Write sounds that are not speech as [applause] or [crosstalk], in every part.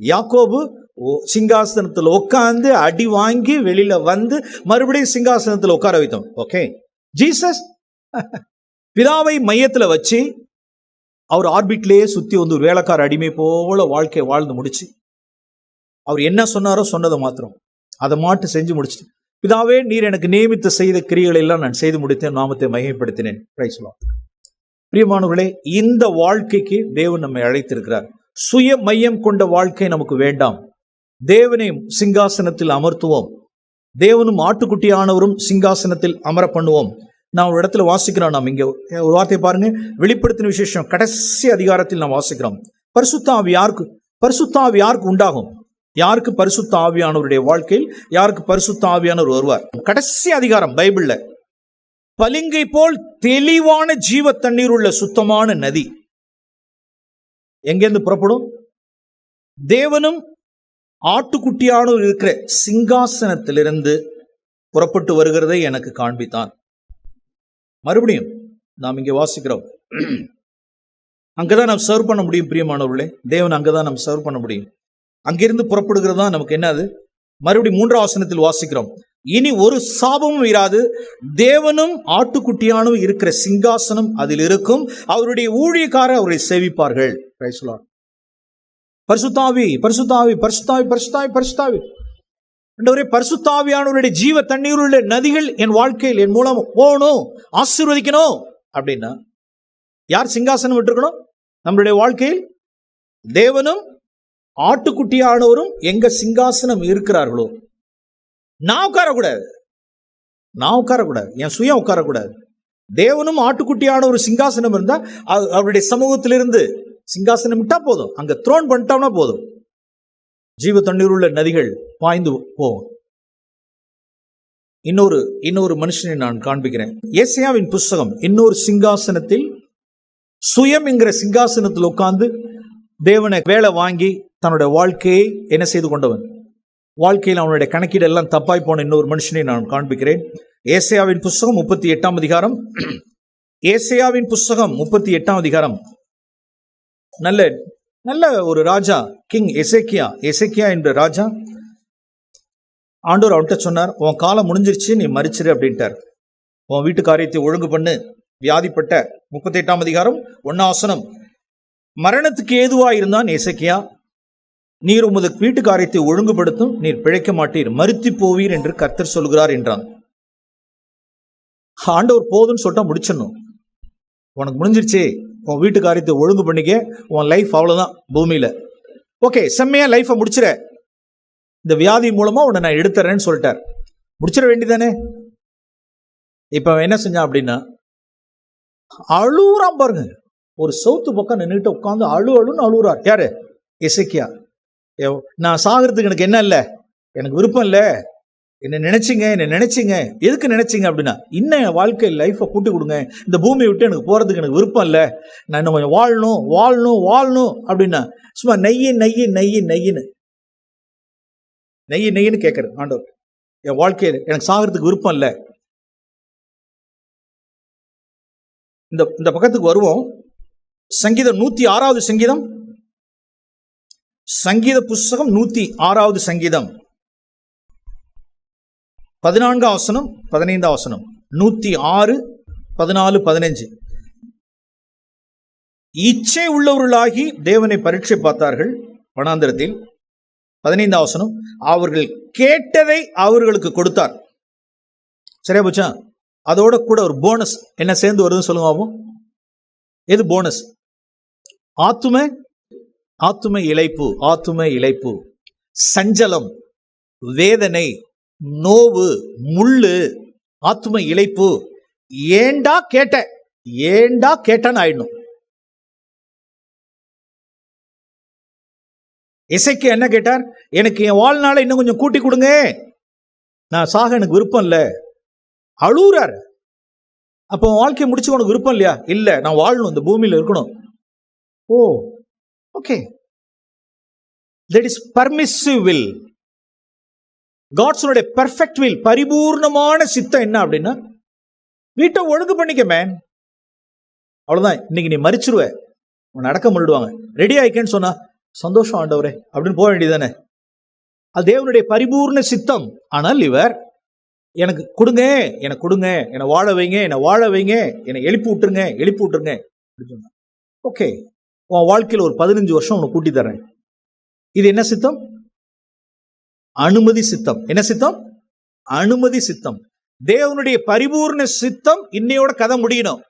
யாக்கோபு ஓ- சிங்காசனத்துல உட்கார்ந்து அடி வாங்கி வெளியில வந்து மறுபடியும் சிங்காசனத்துல உட்கார வைத்தோம். ஓகே ஜீசஸ் [laughs] பிதாவை மையத்துல வச்சு அவர் ஆர்பிட்லேயே சுத்தி வந்து ஒரு வேலைக்கார அடிமை போல வாழ்க்கையை வாழ்ந்து முடிச்சு. அவர் என்ன சொன்னாரோ சொன்னதை மாத்திரம். அதை மாட்டு செஞ்சு முடிச்சிட்டு பிதாவே நீர் எனக்கு நியமித்து செய்த கிரியைகளை எல்லாம் நான் செய்து முடித்தேன் நாமத்தை மையப்படுத்தினேன் பிரியமானவர்களே இந்த வாழ்க்கைக்கு தேவன் நம்மை அழைத்திருக்கிறார். சுய மையம் கொண்ட வாழ்க்கை நமக்கு வேண்டாம். தேவனையும் சிங்காசனத்தில் அமர்த்துவோம். தேவனும் ஆட்டுக்குட்டியானவரும் சிங்காசனத்தில் அமர பண்ணுவோம் நான் ஒரு இடத்துல வாசிக்கிறோம். நாம் இங்க ஒரு வார்த்தையை பாருங்க. வெளிப்படுத்தின விசேஷம். கடைசி அதிகாரத்தில் நாம் வாசிக்கிறோம். பரிசுத்தாவி யாருக்கு? பரிசுத்தாவி யாருக்கு உண்டாகும்? யாருக்கு பரிசுத்த ஆவியானவருடைய வாழ்க்கையில்? யாருக்கு பரிசுத்த ஆவியானவர் வருவார்? கடைசி அதிகாரம் பைபிள்ல. பலிங்கை போல் தெளிவான ஜீவ தண்ணீர் உள்ள சுத்தமான நதி. எங்கேருந்து புறப்படும்? தேவனும் ஆட்டுக்குட்டியானோ இருக்கிற சிங்காசனத்திலிருந்து புறப்பட்டு வருகிறதை எனக்கு காண்பித்தான். மறுபடியும் நாம் இங்கே வாசிக்கிறோம். அங்கதான் நாம் சர்வ் பண்ண முடியும் பிரியமானவர்களே. தேவன் அங்கதான் நாம் சர்வ் பண்ண முடியும். அங்கிருந்து புறப்படுகிறது தான் நமக்கு என்னது? மறுபடியும் மூன்றாம் ஆசனத்தில் வாசிக்கிறோம். இனி ஒரு சாபமும் இராது. தேவனும் ஆட்டுக்குட்டியானும் இருக்கிற சிங்காசனம் அதில் இருக்கும். அவருடைய ஊழியக்காரர் அவரை சேவிப்பார்கள். பரிசுத்தாவி பரிசுத்தாவி பரிசுத்தாவி பரிசுத்தாவி பரிசுத்தாவி. ஆண்டவரே பரிசுத்தாவியானவருடைய ஜீவ தண்ணீர் உள்ள நதிகள் என் வாழ்க்கையில் என் மூலம் போகணும் ஆசீர்வதிக்கணும் அப்படின்னா யார் சிங்காசனம் விட்டுருக்கணும்? நம்மளுடைய வாழ்க்கையில் தேவனும் ஆட்டுக்குட்டியானவரும் எங்க சிங்காசனம் இருக்கிறார்களோ நான் உட்காரக்கூடாது. நான் உட்காரக்கூடாது. என் சுயம் உட்காரக்கூடாது. தேவனும் ஆட்டுக்குட்டியான ஒரு சிங்காசனம் இருந்தா அவருடைய சமூகத்திலிருந்து சிங்காசனம் விட்டா போதும். அங்க த்ரோன் பண்ணிட்டோம்னா போதும். ஜீவ தண்ணீர் உள்ள நதிகள் பாய்ந்து போகும். இன்னொரு இன்னொரு மனுஷனை நான் காண்பிக்கிறேன். ஏசியாவின் புஸ்தகம் இன்னொரு சிங்காசனத்தில் சுயம் என்கிற சிங்காசனத்தில் உட்கார்ந்து தேவனை வேலை வாங்கி தன்னுடைய வாழ்க்கையை என்ன செய்து கொண்டவன்? வாழ்க்கையில் அவனுடைய கணக்கீடு எல்லாம் தப்பாய் போன இன்னொரு மனுஷனை நான் காண்பிக்கிறேன். ஏசையாவின் புஸ்தகம் முப்பத்தி எட்டாம் அதிகாரம். ஏசையாவின் புஸ்தகம் முப்பத்தி எட்டாம் அதிகாரம். நல்ல நல்ல ஒரு ராஜா கிங் எசேக்கியா எசேக்கியா என்ற ராஜா. ஆண்டோர் அவன்கிட்ட சொன்னார் உன் காலம் முடிஞ்சிருச்சு நீ மறிச்சிரு அப்படின்ட்டார். உன் வீட்டு காரியத்தை ஒழுங்கு பண்ணு. வியாதிப்பட்ட முப்பத்தி எட்டாம் அதிகாரம் ஒன்னாசனம் மரணத்துக்கு ஏதுவாக இருந்தான் இசைக்கியா நீர் உமது வீட்டு காரியத்தை ஒழுங்குபடுத்தும் நீர் பிழைக்க மாட்டீர் மறுத்தி போவீர் என்று கர்த்தர் சொல்கிறார் என்றான். ஆண்டவர் போதும்னு சொல்லிட்டா முடிச்சிடணும். உனக்கு முடிஞ்சிருச்சே உன் வீட்டு காரியத்தை ஒழுங்கு பண்ணிக்க உன் லைஃப் அவ்வளவுதான் பூமியில. ஓகே செம்மையா லைஃபை முடிச்சிட இந்த வியாதி மூலமா உன்னை நான் எடுத்துறேன்னு சொல்லிட்டார். முடிச்சிட வேண்டிதானே இப்ப அவன் என்ன செஞ்சான் அப்படின்னா அழுகுறான் பாருங்க. ஒரு சவுத்து பக்கம் நின்றுட்டு உட்காந்து அழு அழுன்னு அழுகுறார் யாரு? இசைக்கியா நான் சாகிறதுக்கு எனக்கு என்ன இல்லை? எனக்கு விருப்பம் இல்லை. என்ன நினைச்சிங்க என்ன நினைச்சிங்க. எதுக்கு நினைச்சிங்க அப்படின்னா இன்னும் என் வாழ்க்கை லைஃப்பை கூட்டி கொடுங்க. இந்த பூமியை விட்டு எனக்கு போகிறதுக்கு எனக்கு விருப்பம் இல்லை. நான் இன்னும் கொஞ்சம் வாழணும் வாழணும் வாழணும் அப்படின்னா சும்மா நெய்யி நெய்யி நெய்யி நெய்யின்னு. நெய்யி நெய்யின்னு கேட்குறது ஆண்டவர். என் வாழ்க்கையில் எனக்கு சாகிறதுக்கு விருப்பம் இல்லை. இந்த இந்த பக்கத்துக்கு வருவோம். சங்கீதம் நூற்றி ஆறாவது சங்கீதம். சங்கீத புஸ்தகம் நூத்தி ஆறாவது சங்கீதம். பதினான்கு ஆசனம் பதினைந்து ஆசனம். நூத்தி ஆறு பதினாலு பதினஞ்சு. இச்சை உள்ளவர்களாகி தேவனை பரீட்சை பார்த்தார்கள். வனாந்திரத்தில் பதினைந்து ஆசனம். அவர்கள் கேட்டதை அவர்களுக்கு கொடுத்தார். சரியா போச்சா? அதோட கூட ஒரு போனஸ் என்ன சேர்ந்து வருதுன்னு சொல்லுங்க எது போனஸ் ஆத்தும ஆத்தும இழைப்பு ஆத்தும இழைப்பு. சஞ்சலம் வேதனை நோவு முள்ளு ஆத்தும இழைப்பு. ஏண்டா கேட்ட? ஏண்டா கேட்டான்னு ஆயிடணும். இசைக்கு என்ன கேட்டார்? எனக்கு என் வாழ்நாளை இன்னும் கொஞ்சம் கூட்டி கொடுங்க. நான் சாக எனக்கு விருப்பம் இல்லை. அழுகுறாரு அப்போ வாழ்க்கையை முடிச்சு உனக்கு விருப்பம் இல்லையா? இல்லை நான் வாழணும் இந்த பூமியில் இருக்கணும். Oh okay that is permissive will காட்ஸனுடைய perfect will பரிபூர்ணமான சித்தம் என்ன அப்படின்னா வீட்டை ஒழுங்கு பண்ணிக்க மேன் அவ்வளவுதான். இன்னைக்கு நீ மறிச்சிருவ. உன் நடக்க பண்ணிடுவாங்க. ரெடி ஆயிக்கேன்னு சொன்னா சந்தோஷம் ஆண்டவரே அப்படின்னு போக வேண்டியதானே அது தேவனுடைய பரிபூர்ண சித்தம். ஆனால் இவர் எனக்கு கொடுங்க எனக்கு கொடுங்க என்னை வாழ வைங்க என்னை வாழ வைங்க என்னை எழுப்பி விட்டுருங்க எழுப்பி விட்டுருங்க அப்படின்னு சொன்னார். ஓகே உன் வாழ்க்கையில் ஒரு பதினஞ்சு வருஷம் உனக்கு கூட்டி தரேன் இது என்ன சித்தம்? அனுமதி சித்தம். என்ன சித்தம்? அனுமதி சித்தம். தேவனுடைய பரிபூர்ண சித்தம் இன்னையோட கதை முடியணும்.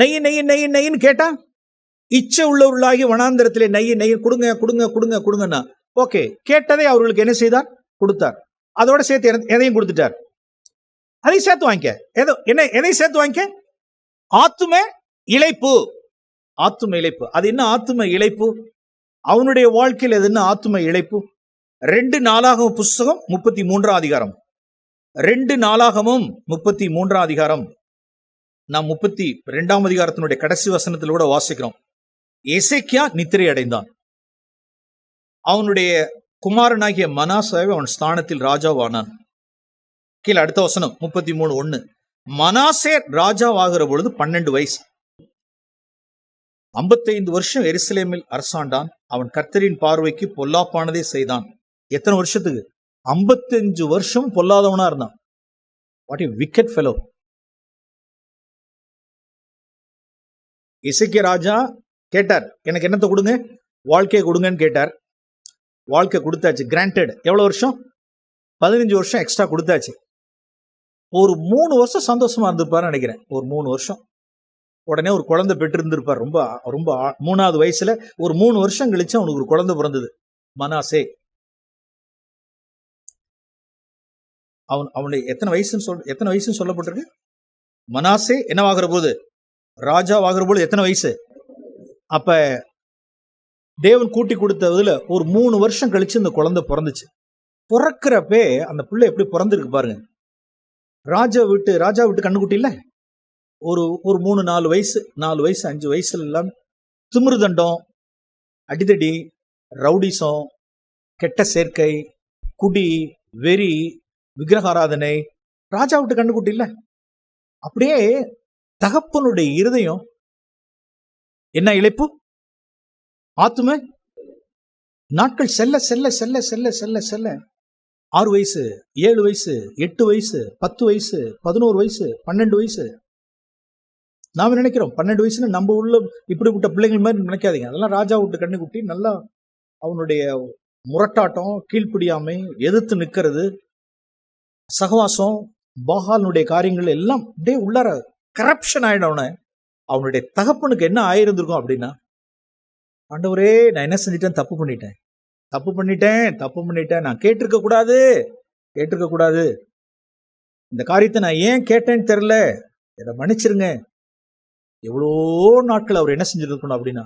நெய் நெய் நெய் நெய்ன்னு கேட்டா இச்சை உள்ளவர்களாகி வனாந்திரத்திலே நெய் நெய் கொடுங்க கொடுங்க கொடுங்க கொடுங்கன்னா ஓகே கேட்டதை அவர்களுக்கு என்ன செய்தார்? கொடுத்தார். அதோட சேர்த்து எதையும் கொடுத்துட்டார். அதையும் சேர்த்து வாங்கிக்க. எதோ என்ன எதையும் சேர்த்து வாங்கிக்க? ஆத்துமே இழைப்பு. ஆத்தும இழைப்பு. அது என்ன ஆத்தும இழைப்பு? அவனுடைய வாழ்க்கையில் அது என்ன ஆத்தும இழைப்பு? ரெண்டு நாளாகவும் புஸ்தகம் முப்பத்தி மூன்றாம் அதிகாரம். ரெண்டு நாளாகமும் முப்பத்தி மூன்றாம் அதிகாரம். நாம் முப்பத்தி ரெண்டாம் அதிகாரத்தினுடைய கடைசி வசனத்தில் கூட வாசிக்கிறோம். எசேக்கியா நித்திரை அடைந்தான். அவனுடைய குமாரனாகிய மனாசாவை அவன் ஸ்தானத்தில் ராஜாவானான். கீழே அடுத்த வசனம் முப்பத்தி மூணு ஒன்னு மனாசே ராஜாவாகிற பொழுது பன்னெண்டு வயசு. ஐம்பத்தைந்து வருஷம் எருசலேமில் அரசாண்டான். அவன் கர்த்தரின் பார்வைக்கு பொல்லாப்பானதே செய்தான். எத்தனை வருஷத்துக்கு? ஐம்பத்தஞ்சு வருஷம் பொல்லாதவனா இருந்தான். வாட் ஏ விக்கெட் ஃபெலோ இசைக்கிய ராஜா கேட்டார் எனக்கு என்னத்தை கொடுங்க? வாழ்க்கையை கொடுங்கன்னு கேட்டார். வாழ்க்கை கொடுத்தாச்சு. கிராண்டட் எவ்வளவு வருஷம்? பதினஞ்சு வருஷம் எக்ஸ்ட்ரா கொடுத்தாச்சு. ஒரு மூணு வருஷம் சந்தோஷமா இருந்திருப்பாருன்னு நினைக்கிறேன். ஒரு மூணு வருஷம். உடனே ஒரு குழந்தை பெற்றிருந்திருப்பார். ரொம்ப ரொம்ப மூணாவது வயசுல ஒரு மூணு வருஷம் கழிச்சு அவனுக்கு ஒரு குழந்தை பிறந்தது. மனாசே. அவன் அவனுடைய எத்தனை வயசுன்னு சொல் எத்தனை வயசுன்னு சொல்லப்பட்டிருக்கு? மனாசே என்னவாகிற போது? ராஜாவாகிற போது எத்தனை வயசு? அப்ப தேவன் கூட்டி கொடுத்ததுல ஒரு மூணு வருஷம் கழிச்சு இந்த குழந்தை பிறந்துச்சு. பிறக்கிறப்பே அந்த பிள்ளை எப்படி பிறந்திருக்கு பாருங்க. ராஜா வீட்டு ராஜா வீட்டு கண்ணுக்குட்டி இல்லை? ஒரு ஒரு மூணு நாலு வயசு நாலு வயசு அஞ்சு வயசுல எல்லாம் திமிரு தண்டம் அடிதடி ரவுடிசம் கெட்ட சேர்க்கை குடி வெறி விக்கிரகாராதனை ராஜா விட்டு கண்ணுக்குட்டி இல்ல அப்படியே தகப்பனுடைய இருதயம் என்ன இழைப்பு? ஆத்துமே நாட்கள் செல்ல செல்ல செல்ல செல்ல செல்ல செல்ல. ஆறு வயசு ஏழு வயசு எட்டு வயசு பத்து வயசு பதினோரு வயசு பன்னெண்டு வயசு நாம் நினைக்கிறோம். பன்னெண்டு வயசுல நம்ம உள்ள இப்படிப்பட்ட பிள்ளைங்கள் மாதிரி நினைக்காதீங்க. அதெல்லாம் ராஜா விட்டு கண்ணு குட்டி நல்லா அவனுடைய முரட்டாட்டம் கீழ்ப்பிடியாமை எதிர்த்து நிற்கிறது சகவாசம் பாகாலனுடைய காரியங்கள் எல்லாம் அப்படியே உள்ளார கரப்ஷன் ஆயிடும் அவனை அவனுடைய தகப்பனுக்கு என்ன ஆயிருந்திருக்கும் அப்படின்னா ஆண்டவரே நான் என்ன செஞ்சிட்டேன்? தப்பு பண்ணிட்டேன். தப்பு பண்ணிட்டேன் தப்பு பண்ணிட்டேன். நான் கேட்டிருக்க கூடாது. கேட்டிருக்க கூடாது. இந்த காரியத்தை நான் ஏன் கேட்டேன்னு தெரில என்னை மன்னிச்சிருங்க. எவ்வளோ நாட்கள் அவர் என்ன செஞ்சிருக்கணும் அப்படின்னா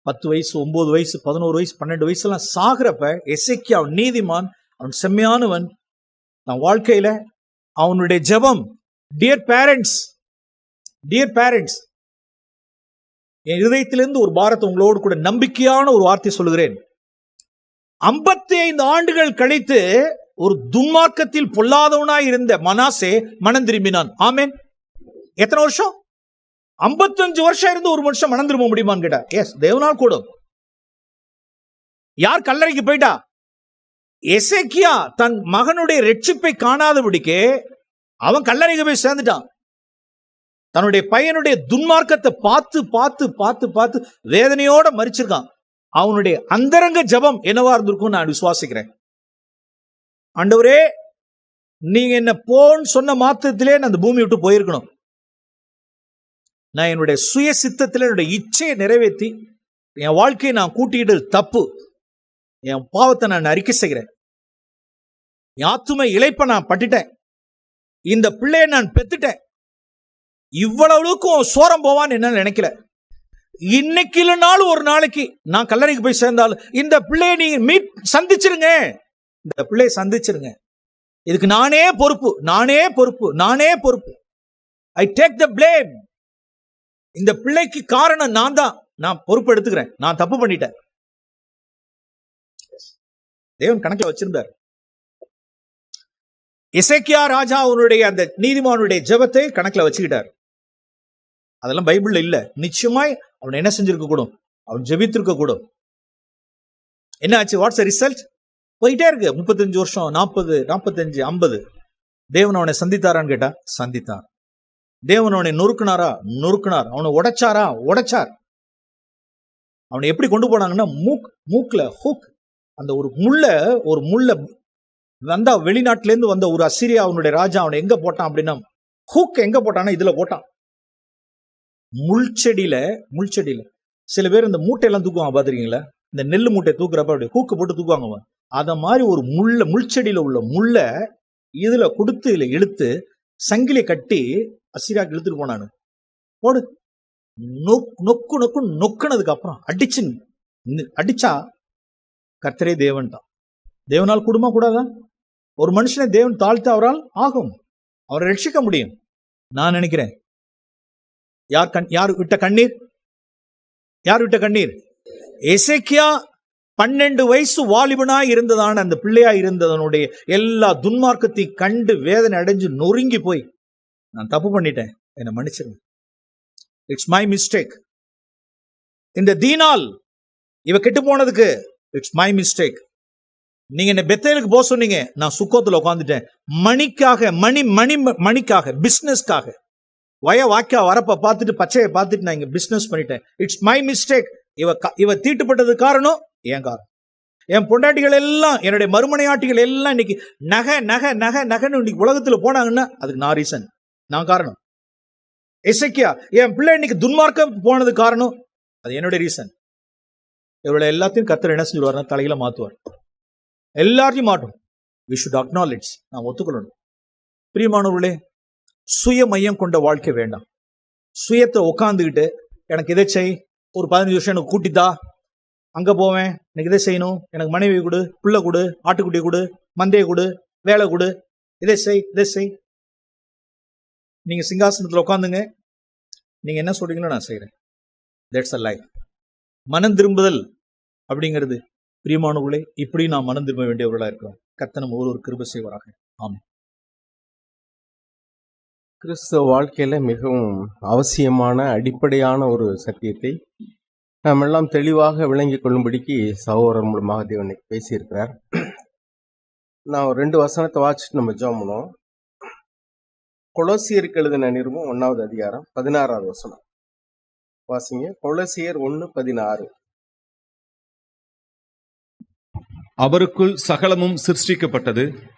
பத்து வயசு ஒன்பது வயசு பதினோரு வயசு பன்னெண்டு வயசுலாம் சாகிறப்ப எசைக்கு அவன் நீதிமான் அவன் செம்மையானவன். நான் வாழ்க்கையில அவனுடைய ஜெபம் டியர் பேரண்ட்ஸ் டியர் பேரண்ட்ஸ் என் இருதயத்திலிருந்து ஒரு பாரத்தை உங்களோடு கூட நம்பிக்கையான ஒரு வார்த்தை சொல்லுகிறேன். ஐம்பத்தி ஐந்து ஆண்டுகள் கழித்து ஒரு துன்மார்க்கத்தில் பொல்லாதவனாய் இருந்த மனாசே மனம் திரும்பினான். ஆமேன். எத்தனை வருஷம்? 55 வருஷம் இருந்து ஒரு மனுஷன் மனம் திரும்ப முடியுமான்னு கேட்டா எஸ் தேவனால் கூடும். யார் கல்லறைக்கு போயிட்டா? எசேக்கியா தன் மகனுடைய ரட்சிப்பை காணாதபடிக்கு அவன் கல்லறைக்கு போய் சேர்ந்துட்டான். தன்னுடைய பையனுடைய துன்மார்க்கத்தை பார்த்து பார்த்து பார்த்து பார்த்து வேதனையோட மறிச்சிருக்கான். அவனுடைய அந்தரங்க ஜெபம் என்னவா இருந்திருக்கும் நான் விசுவாசிக்கிறேன். ஆண்டவரே நீங்க என்ன போன்னு சொன்ன மாத்திரத்திலே நான் அந்த பூமி விட்டு போயிருக்கணும். நான் என்னுடைய சுய சித்தத்தில் என்னுடைய இச்சையை நிறைவேற்றி என் வாழ்க்கையை நான் கூட்டிக்கிட்டது தப்பு. என் பாவத்தை நான் அறிக்கை செய்கிறேன். என் ஆத்துமை இழைப்ப நான் பட்டுட்டேன். இந்த பிள்ளையை நான் பெத்துட்டேன். இவ்வளவுக்கும் சோரம் போவான்னு என்ன நினைக்கல. இன்னைக்கு இல்லைனாலும் ஒரு நாளைக்கு நான் கல்லறைக்கு போய் சேர்ந்தாலும் இந்த பிள்ளையை நீங்க மீட் சந்திச்சிருங்க. இந்த பிள்ளையை சந்திச்சிருங்க. இதுக்கு நானே பொறுப்பு நானே பொறுப்பு நானே பொறுப்பு. ஐ டேக் த பிளேம் இந்த பிள்ளைக்கு காரணம் நான் தான். நான் பொறுப்பு எடுத்துக்கிறேன் நான் தப்பு பண்ணிட்டேன். தேவன் கணக்கில் வச்சிருந்தார். இசைக்கியா ராஜா அவனுடைய அந்த நீதிமானுடைய ஜெபத்தை கணக்கில் வச்சுக்கிட்டார். அதெல்லாம் பைபிள்ல இல்ல. நிச்சயமாய் அவன் என்ன செஞ்சிருக்க கூடும் அவன் ஜெபித்திருக்க கூடும் என்ன ஆச்சு? வாட்ஸ் ரிசல்ட் போயிட்டே இருக்கு. முப்பத்தஞ்சு வருஷம். நாற்பது நாற்பத்தஞ்சு ஐம்பது. தேவன் அவனை சந்தித்தாரான்னு கேட்டா சந்தித்தான். தேவன் அவனை நொறுக்குனாரா? நொறுக்குனார். அவனை உடைச்சாரா? உடைச்சார். அவனை எப்படி கொண்டு போனாங்கன்னா மூக் மூக்குல ஹூக். அந்த ஒரு முள்ள ஒரு முள்ள வந்தா வெளிநாட்டுல இருந்து வந்த ஒரு அசிரியா அவனுடைய ராஜா அவனை எங்க போட்டான் அப்படின்னா ஹூக் எங்க போட்டான்னா இதுல போட்டான். முள்செடியில முள்செடியில சில பேர் இந்த மூட்டையெல்லாம் தூக்குவாங்க பாத்துருக்கீங்களா இந்த நெல்லு மூட்டை தூக்குறப்ப அப்படி ஹூக்கு போட்டு தூக்குவாங்க அவன். அத மாதிரி ஒரு முள்ள முள்செடியில உள்ள முள்ள இதுல கொடுத்து இதுல இழுத்து சங்கிலி கட்டி அசிரியாக்கு இழுத்துட்டு போனானு போடு. நொக் நொக்கு நொக்கு நொக்குனதுக்கு அப்புறம் அடிச்சு அடிச்சா கர்த்தரே தேவன்தான் தேவனால் குடும்ப கூடாதா? ஒரு மனுஷனை தேவன் தாழ்த்த அவரால் ஆகும். அவரை ரட்சிக்க முடியும். நான் நினைக்கிறேன். யார் கண் யார் விட்ட கண்ணீர்? யார் விட்ட கண்ணீர்? எசேக்கியா பன்னெண்டு வயசு வாலிபனாய் இருந்ததான அந்த பிள்ளையா இருந்ததனுடைய எல்லா துன்மார்க்கத்தையும் கண்டு வேதனை அடைஞ்சு நொறுங்கி போய் நான் தப்பு பண்ணிட்டேன். என்னை மன்னிச்சிருங்க. இட்ஸ் மை மிஸ்டேக் இந்த தீனால் இவ கெட்டு போனதுக்கு இட்ஸ் மை மிஸ்டேக் நீங்க என்ன பெத்தேலுக்கு போக சொன்னீங்க. நான் சுக்கோத்துல உட்காந்துட்டேன் மணிக்காக மணி மணி மணிக்காக பிஸ்னஸ்க்காக வய வாக்கியா வரப்ப பார்த்துட்டு பச்சையை பார்த்துட்டு நான் இங்க பிஸ்னஸ் பண்ணிட்டேன். இட்ஸ் மை மிஸ்டேக் இவ இவ தீட்டுப்பட்டது காரணம் என் காரணம். என் பொண்டாட்டிகள் எல்லாம் என்னுடைய மறுமனையாட்டிகள் எல்லாம் இன்னைக்கு நகை நகை நகை நகைன்னு இன்னைக்கு உலகத்துல போனாங்கன்னா அதுக்கு நான் ரீசன் நான் காரணம். இசைக்கியா என் பிள்ளை இன்னைக்கு துன்மார்க்கம் போனது காரணம்? அது என்னுடைய ரீசன் இவளை எல்லாத்தையும் கத்தர் என்ன செஞ்சுருவாருன்னா தலையில மாத்துவார். எல்லாரையும் மாட்டும். வி ஷுட் அக்னாலேஜ் நான் ஒத்துக்கொள்ளணும். பிரியமானவர்களே சுய மையம் கொண்ட வாழ்க்கை வேண்டாம். சுயத்தை உட்காந்துக்கிட்டு எனக்கு இதை செய்? ஒரு பதினஞ்சு வருஷம் எனக்கு கூட்டித்தா? அங்க போவேன் எனக்கு இதை செய்யணும்? எனக்கு மனைவி கொடு புள்ள கொடு ஆட்டுக்குட்டி கொடு மந்தையை கொடு வேலை கொடு. இதை செய்? இதை செய்? நீங்க சிங்காசனத்துல உட்காந்துங்க நீங்க என்ன சொல்றீங்களோ நான் செய்கிறேன் தட்ஸ் அ லைஃப் மனம் திரும்புதல் அப்படிங்கிறது. பிரியமானவர்களே இப்படி நாம் மனம் திரும்ப வேண்டியவர்களாக இருக்கிறோம். கத்தனம் ஒரு ஒரு கிருப செய்வாராக. கிறிஸ்தவ வாழ்க்கையில மிகவும் அவசியமான அடிப்படையான ஒரு சத்தியத்தை நாம் எல்லாம் தெளிவாக விளங்கிக் கொள்ளும்படிக்கு சகோதரர் மூலமாக தேவன் பேசியிருக்கிறார். நான் ஒரு ரெண்டு வசனத்தை வாசிச்சுட்டு நம்ம ஜோம் பண்ணுவோம் கொலோசியருக்கு எழுதின நிருபம் ஒன்னாவது அதிகாரம் பதினாறாவது வசனம். வாசிங்க. கொலோசியர் ஒன்னு பதினாறு. அவருக்குள் சகலமும் சிருஷ்டிக்கப்பட்டது.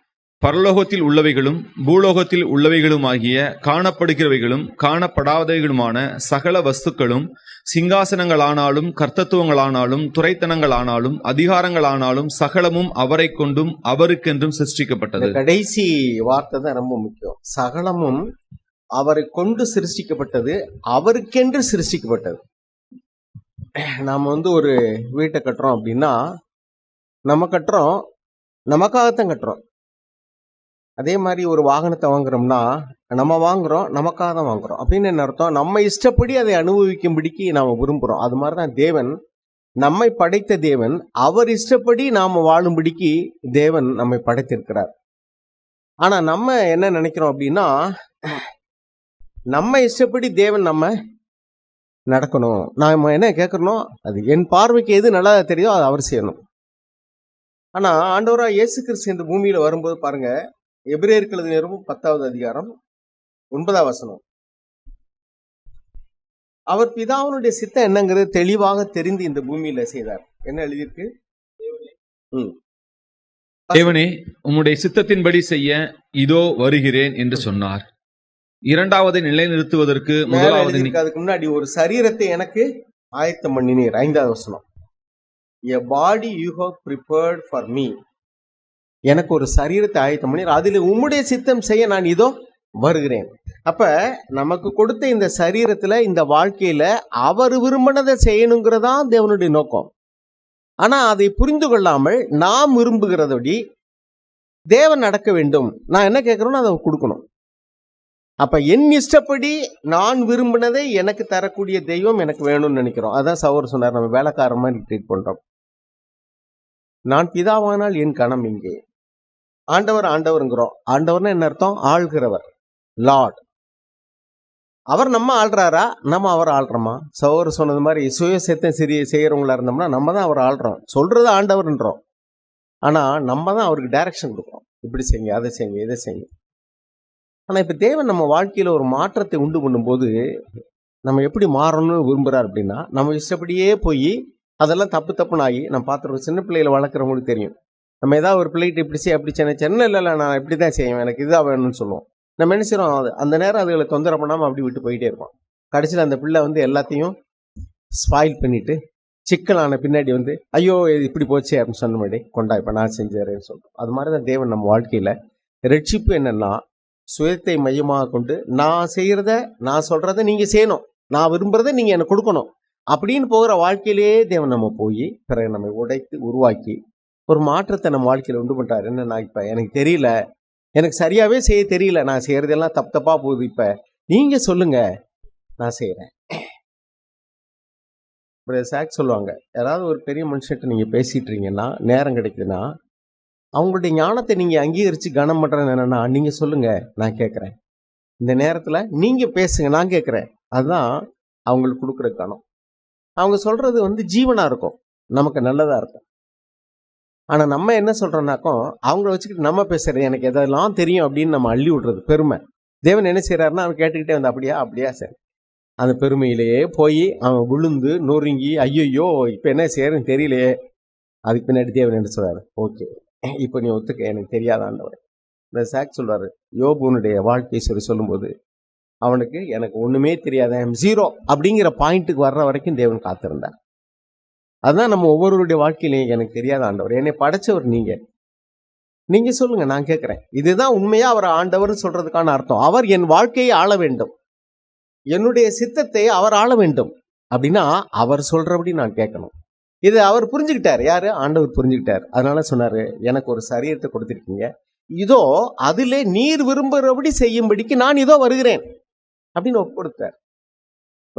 பரலோகத்தில் உள்ளவைகளும் பூலோகத்தில் உள்ளவைகளுமாகிய காணப்படுகிறவைகளும் காணப்படாதவைகளுமான சகல வஸ்துக்களும் சிங்காசனங்களானாலும் கர்த்தத்துவங்களானாலும் துரைத்தனங்களானாலும் அதிகாரங்களானாலும் சகலமும் அவரை கொண்டும் அவருக்கென்றும் சிருஷ்டிக்கப்பட்டது. கடைசி வார்த்தை தான் ரொம்ப முக்கியம். சகலமும் அவரை கொண்டு சிருஷ்டிக்கப்பட்டது அவருக்கென்று சிருஷ்டிக்கப்பட்டது. நாம வந்து ஒரு வீட்டை கட்டுறோம் அப்படின்னா நம்ம கட்டுறோம் நமக்காகத்தான் கட்டுறோம். அதே மாதிரி ஒரு வாகனத்தை வாங்குறோம்னா நம்ம வாங்குறோம் நமக்காக தான் வாங்குறோம். அப்படின்னு என்ன அர்த்தம்? நம்ம இஷ்டப்படி அதை அனுபவிக்கும்படிக்கு நாம் விரும்புகிறோம் அது மாதிரி தான் தேவன் நம்மை படைத்த தேவன் அவர் இஷ்டப்படி நாம் வாழும்படிக்கு தேவன் நம்மை படைத்திருக்கிறார். ஆனால் நம்ம என்ன நினைக்கிறோம் அப்படின்னா நம்ம இஷ்டப்படி தேவன் நம்ம நடக்கணும். நாம் என்ன கேட்குறோம் அது என் பார்வைக்கு எது நல்லா தெரியுதோ அதை அவர் செய்யணும். ஆனால் ஆண்டவராக இயேசு கிறிஸ்து இந்த பூமியில் வரும்போது பாருங்கள் எபிரேயர்கள் நேரமும் பத்தாவது அதிகாரம் ஒன்பதாம் வசனம். அவர் பிதாவினுடைய சித்தம் என்னங்கிறது தெளிவாக தெரிந்து இந்த பூமியில செய்தார். என்ன எழுதியிருக்கு? தேவனே உம்முடைய சித்தத்தின்படி செய்ய இதோ வருகிறேன் என்று சொன்னார். இரண்டாவதை நிலைநிறுத்துவதற்கு முதலாவது அதுக்கு முன்னாடி ஒரு சரீரத்தை எனக்கு ஆயத்தம் பண்ணினீர். ஐந்தாவது வசனம். A body you have prepared for me எனக்கு ஒரு சரீரத்தை ஆயத்தம் பண்ணி அதில் உம்முடைய சித்தம் செய்ய நான் இதோ வருகிறேன். அப்ப நமக்கு கொடுத்த இந்த சரீரத்துல இந்த வாழ்க்கையில அவர் விரும்பினதை செய்யணுங்கிறதா தேவனுடைய நோக்கம். ஆனா அதை புரிந்து கொள்ளாமல் நாம் விரும்புகிறதபடி தேவன் நடக்க வேண்டும். நான் என்ன கேட்கிறேனோ அதை கொடுக்கணும். அப்ப என் இஷ்டப்படி நான் விரும்பினதை எனக்கு தரக்கூடிய தெய்வம் எனக்கு வேணும்னு நினைக்கிறோம். அதான் சவர் சொன்னார் நம்ம வேலைக்கார மாதிரி ட்ரீட் பண்றோம். நான் பிதாவானால் என் கணம் இங்கே. ஆண்டவர் ஆண்டவருங்கிறோம். ஆண்டவர்னா என்ன அர்த்தம்? ஆள்கிறவர். லார்ட். அவர் நம்ம ஆள்றாரா? நம்ம அவர் ஆள்றோமா? சகோதரர் சொன்னது மாதிரி சுய சிறிய செய்கிறவங்களா இருந்தோம்னா நம்ம தான் அவர் ஆள்றோம். சொல்றது ஆண்டவர்ன்றோம். ஆனால் நம்ம தான் அவருக்கு டைரக்ஷன் கொடுக்குறோம். இப்படி செய்யுங்க அதை செய்யுங்க இதை செய்யுங்க. ஆனால் இப்போ தேவன் நம்ம வாழ்க்கையில் ஒரு மாற்றத்தை உண்டு பண்ணும்போது நம்ம எப்படி மாறணும்னு விரும்புகிறார் அப்படின்னா நம்ம இஷ்டப்படியே போய் அதெல்லாம் தப்பு தப்புன்னு ஆகி நம்ம பார்த்துருக்கோம் சின்ன பிள்ளைகளை வளர்க்குறவங்களுக்கு தெரியும். நம்ம ஏதாவது ஒரு பிள்ளைகிட்ட இப்படி செய்ய அப்படி செய்ய சென்னை இல்லை இல்லை நான் இப்படி தான் செய்வேன். எனக்கு இதுதான் வேணும்னு சொல்லுவோம். நம்ம என்ன செய்றோம்? அது அந்த நேரம் அதுகளை தொந்தரவு பண்ணாமல் அப்படி விட்டு போயிட்டே இருப்போம். கடைசியில் அந்த பிள்ளை வந்து எல்லாத்தையும் ஸ்பாயில் பண்ணிட்டு சிக்கலான பின்னாடி வந்து ஐயோ இது இப்படி போச்சு அப்படின்னு சொன்ன மாதிரி கொண்டா இப்போ நான் செஞ்சுறேன்னு சொல்கிறோம் அது மாதிரி தான் தேவன் நம்ம வாழ்க்கையில் ரட்சிப்பு என்னன்னா சுயத்தை மையமாக கொண்டு நான் செய்கிறத நான் சொல்கிறத நீங்கள் செய்யணும். நான் விரும்புகிறத நீங்கள் எனக்கு கொடுக்கணும். அப்படின்னு போகிற வாழ்க்கையிலேயே தேவன் நம்ம போய் பிறகு நம்ம உடைத்து உருவாக்கி ஒரு மாற்றத்தை நம்ம வாழ்க்கையில் உண்டு பண்ணுறாரு என்ன நான் இப்போ எனக்கு தெரியல. எனக்கு சரியாகவே செய்ய தெரியல. நான் செய்கிறதெல்லாம் தப்பு தப்பாக போகுது இப்போ. நீங்கள் சொல்லுங்கள் நான் செய்கிறேன் சாக் சொல்லுவாங்க. யாராவது ஒரு பெரிய மனுஷன்ட்ட நீங்கள் பேசிட்டு நேரம் கிடைக்குதுன்னா அவங்களுடைய ஞானத்தை நீங்கள் அங்கீகரித்து கனம் பண்ணுறது என்னென்னா நீங்கள் சொல்லுங்கள் நான் கேட்குறேன் இந்த நேரத்தில் நீங்கள் பேசுங்க. நான் கேட்குறேன் அதுதான் அவங்களுக்கு கொடுக்குற கணம் அவங்க சொல்கிறது வந்து ஜீவனாக இருக்கும். நமக்கு நல்லதாக இருக்கும். ஆனால் நம்ம என்ன சொல்கிறோம்னாக்கோ அவங்கள வச்சுக்கிட்டு நம்ம பேசுகிறது எனக்கு எதெல்லாம் தெரியும் அப்படின்னு நம்ம அள்ளி விடுறது பெருமை. தேவன் என்ன செய்கிறாருன்னா அவன் கேட்டுக்கிட்டே வந்து அப்படியா அப்படியா சரி. அந்த பெருமையிலேயே போய் அவன் விழுந்து நொறுங்கி ஐயோ இப்போ என்ன செய்யறதுன்னு தெரியலையே. அதுக்கு பின்னாடி தேவன் என்ன சொல்கிறார் ஓகே இப்போ நீ ஒத்துக்க எனக்கு தெரியாதாண்டவர் இந்த சாக் சொல்றாரு யோபுனுடைய வாழ்க்கை சொல்லி சொல்லும்போது அவனுக்கு எனக்கு ஒன்றுமே தெரியாத ஜீரோ அப்படிங்கிற பாயிண்ட்டுக்கு வர்ற வரைக்கும் தேவன் காத்திருந்தார். அதுதான் நம்ம ஒவ்வொருவருடைய வாழ்க்கையிலையும் எனக்கு தெரியாத ஆண்டவர். என்னை படைச்சவர் நீங்க. நீங்க சொல்லுங்க நான் கேட்குறேன். இதுதான் உண்மையா அவர் ஆண்டவர்னு சொல்றதுக்கான அர்த்தம். அவர் என் வாழ்க்கையை ஆள வேண்டும். என்னுடைய சித்தத்தை அவர் ஆள வேண்டும். அப்படின்னா அவர் சொல்றபடி நான் கேட்கணும். இது அவர் புரிஞ்சுக்கிட்டார். யாரு? ஆண்டவர் புரிஞ்சுக்கிட்டார். அதனால சொன்னாரு எனக்கு ஒரு சரீரத்தை கொடுத்துருக்கீங்க. இதோ அதிலே நீர் விரும்புகிறபடி செய்யும்படிக்கு நான் இதோ வருகிறேன். அப்படின்னு ஒப்பு கொடுத்தார்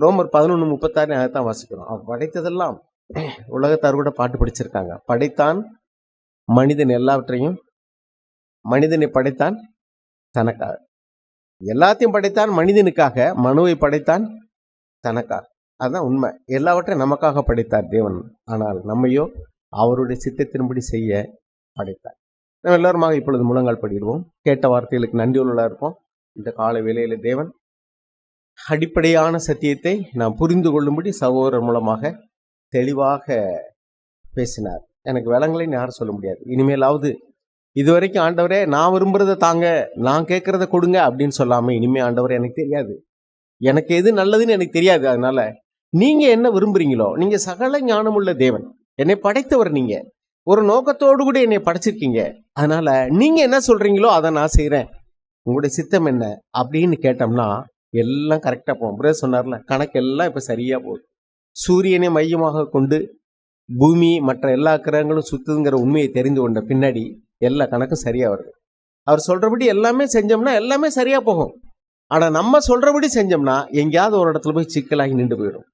ரோமர் பதினொன்று முப்பத்தாறு அதைத்தான் வாசிக்கிறோம். அவர் படைத்ததெல்லாம் உலகத்தார் கூட பாட்டு படிச்சிருக்காங்க. படைத்தான் மனிதன் எல்லாவற்றையும் மனிதனை படைத்தான் தனக்காக. எல்லாத்தையும் படைத்தான் மனிதனுக்காக மனுவை படைத்தான் தனக்காக. அதுதான் உண்மை. எல்லாவற்றையும் நமக்காக படைத்தார் தேவன். ஆனால் நம்மையோ அவருடைய சித்தத்தின்படி செய்ய படைத்தார். நம்ம எல்லாருமாக இப்பொழுது முழங்கால் படிடுவோம். கேட்ட வார்த்தைகளுக்கு நன்றி உள்ளா இருப்போம். இந்த கால வேலையில் தேவன் அடிப்படையான சத்தியத்தை நாம் புரிந்து கொள்ளும்படி சகோதரர் மூலமாக தெளிவாக பேசினார். எனக்கு விலங்கலைன்னு யாரும் சொல்ல முடியாது. இனிமேலாவது இதுவரைக்கும் ஆண்டவரே நான் விரும்புகிறத தாங்க நான் கேட்குறத கொடுங்க அப்படின்னு சொல்லாமல் இனிமே ஆண்டவர் எனக்கு தெரியாது. எனக்கு எது நல்லதுன்னு எனக்கு தெரியாது அதனால. நீங்கள் என்ன விரும்புறீங்களோ நீங்கள் சகல ஞானமுள்ள தேவன். என்னை படைத்தவர் நீங்கள் ஒரு நோக்கத்தோடு கூட என்னை படைச்சிருக்கீங்க. அதனால நீங்கள் என்ன சொல்கிறீங்களோ அதை நான் செய்கிறேன் உங்களுடைய சித்தம் என்ன அப்படின்னு கேட்டோம்னா எல்லாம் கரெக்டாக போகும். பிரதர் சொன்னார்ல கணக்கு எல்லாம் சரியாக போகுது. சூரியனை மையமாக கொண்டு பூமி மற்ற எல்லா கிரகங்களும் சுத்துதுங்கிற உண்மையை தெரிந்து கொண்ட பின்னாடி எல்லா கணக்கும் சரியா வருது. அவர் சொல்றபடி எல்லாமே செஞ்சோம்னா எல்லாமே சரியா போகும். ஆனா நம்ம சொல்றபடி செஞ்சோம்னா எங்கேயாவது ஒரு இடத்துல போய் சிக்கலாகி நின்று போயிடும்.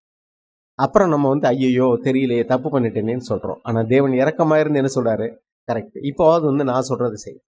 அப்புறம் நம்ம வந்து ஐயோ தெரியலையே தப்பு பண்ணிட்டேனேன்னு சொல்றோம். ஆனா தேவன் இறக்கமாயிருந்து என்ன சொல்றாரு? கரெக்ட் இப்போவாவது வந்து நான் சொல்றது செய்